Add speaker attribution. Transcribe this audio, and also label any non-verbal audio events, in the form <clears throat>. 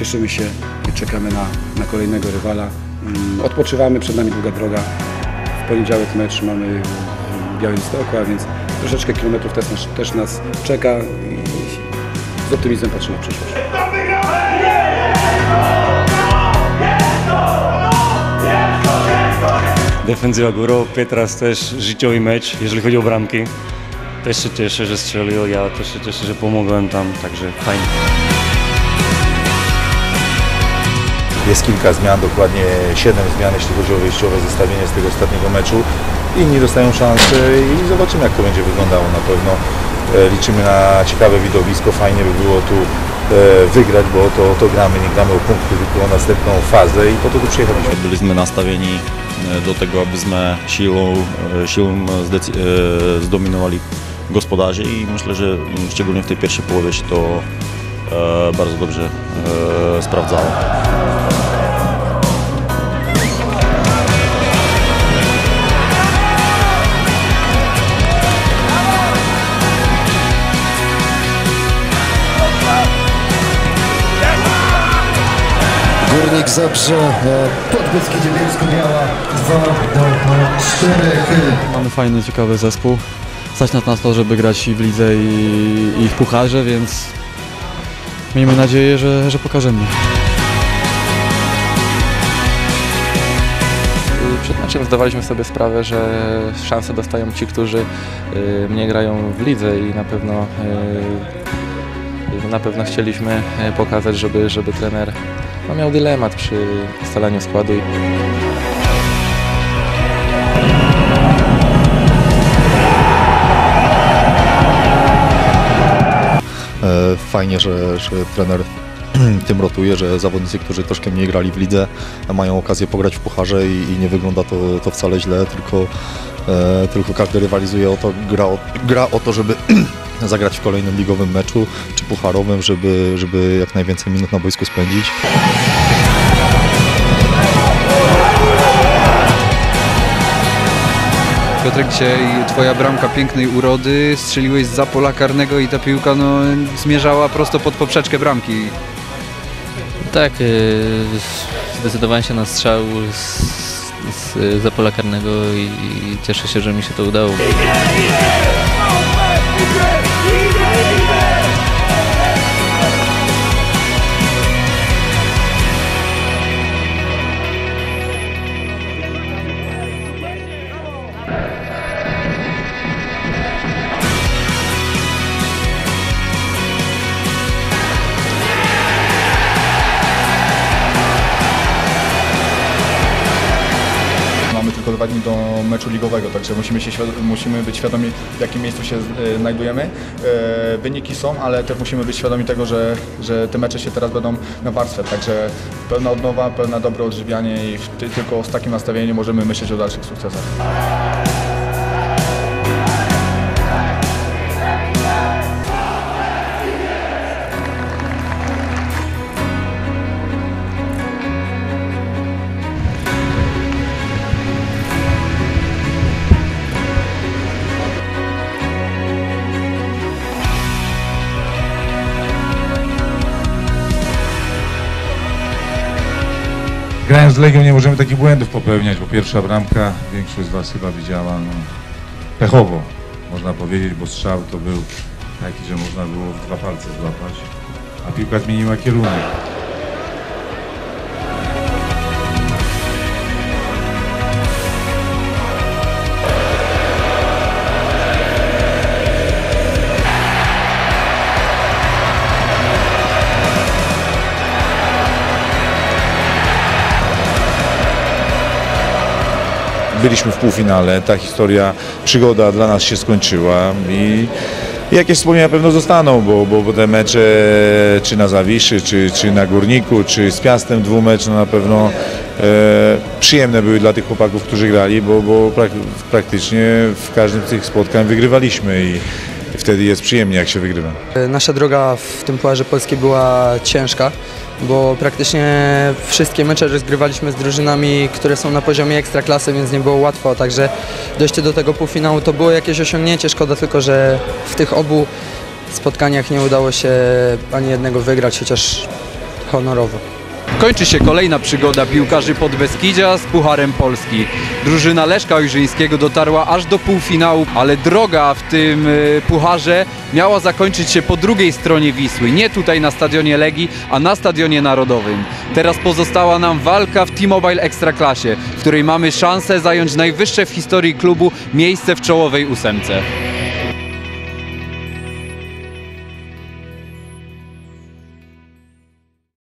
Speaker 1: cieszymy się i czekamy na, na kolejnego rywala. Mm, Odpoczywamy, przed nami długa droga. W poniedziałek mecz mamy w Białymstoku, a więc troszeczkę kilometrów też, nas- też nas czeka i z optymizmem patrzymy w przyszłość.
Speaker 2: Defensywa górą, Pietras też życiowy mecz, jeżeli chodzi o bramki. Też się cieszę, że strzelił, ja też się cieszę, że pomogłem tam, także fajnie.
Speaker 3: Jest kilka zmian, dokładnie 7 zmian, jeśli chodzi o wyjściowe zestawienie z tego ostatniego meczu. Inni dostają szansę i zobaczymy, jak to będzie wyglądało. Na pewno e, liczymy na ciekawe widowisko. Fajnie by było tu e, wygrać, bo to, to gramy, nie gramy o punkty, tylko o następną fazę i po to tu przyjechaliśmy.
Speaker 4: Byliśmy nastawieni e, do tego, abyśmy siłą, siłą zdominowali gospodarzy i myślę, że szczególnie w tej pierwszej połowie się to bardzo dobrze e, sprawdzało.
Speaker 5: Górnik Zabrze, e, Podbeskidzie Bielsko-Biała 2 do 4.
Speaker 6: Mamy fajny, ciekawy zespół. Stać nas na to, żeby grać i w lidze i, i w pucharze, więc miejmy nadzieję, że, że pokażemy.
Speaker 7: Przed meczem zdawaliśmy sobie sprawę, że szanse dostają ci, którzy y, nie grają w lidze i na pewno y, na pewno chcieliśmy y, pokazać, żeby, żeby trener no, miał dylemat przy ustalaniu składu.
Speaker 8: Fajnie, że, że trener <clears throat> tym rotuje, że zawodnicy, którzy troszkę mniej grali w lidze, mają okazję pograć w pucharze i, i nie wygląda to, to wcale źle, tylko, e, tylko każdy rywalizuje o to, gra o, gra o to, żeby <clears throat> zagrać w kolejnym ligowym meczu czy pucharowym, żeby, żeby jak najwięcej minut na boisku spędzić.
Speaker 9: Piotrek, dzisiaj twoja bramka pięknej urody, strzeliłeś z pola karnego i ta piłka no, zmierzała prosto pod poprzeczkę bramki.
Speaker 10: Tak, y, zdecydowałem się na strzał z, z za pola karnego i, i cieszę się, że mi się to udało.
Speaker 11: Dni do meczu ligowego, także musimy, się, musimy być świadomi, w jakim miejscu się e, znajdujemy. E, wyniki są, ale też musimy być świadomi tego, że, że te mecze się teraz będą nawarstwiać, także pełna odnowa, pełne dobre odżywianie i tylko z takim nastawieniem możemy myśleć o dalszych sukcesach.
Speaker 12: Grając z Legią nie możemy takich błędów popełniać, bo pierwsza bramka, większość z Was chyba widziała, no, pechowo, można powiedzieć, bo strzał to był taki, że można było w dwa palce złapać, a piłka zmieniła kierunek.
Speaker 3: Byliśmy w półfinale, ta historia, przygoda dla nas się skończyła i jakieś wspomnienia pewno zostaną, bo, bo, bo te mecze czy na Zawiszy, czy, czy na Górniku, czy z Piastem dwumecz no na pewno e, przyjemne były dla tych chłopaków, którzy grali, bo, bo prak, praktycznie w każdym z tych spotkań wygrywaliśmy i wtedy jest przyjemnie jak się wygrywa.
Speaker 13: Nasza droga w tym Pucharze Polskiej była ciężka, bo praktycznie wszystkie mecze rozgrywaliśmy z drużynami, które są na poziomie ekstraklasy, więc nie było łatwo, także dojście do tego półfinału to było jakieś osiągnięcie, szkoda tylko, że w tych obu spotkaniach nie udało się ani jednego wygrać, chociaż honorowo.
Speaker 9: Kończy się kolejna przygoda piłkarzy Podbeskidzia z Pucharem Polski. Drużyna Leszka Ojrzyńskiego dotarła aż do półfinału, ale droga w tym y, pucharze miała zakończyć się po drugiej stronie Wisły. Nie tutaj na stadionie Legii, a na stadionie narodowym. Teraz pozostała nam walka w T-Mobile Ekstraklasie, w której mamy szansę zająć najwyższe w historii klubu miejsce w czołowej ósemce.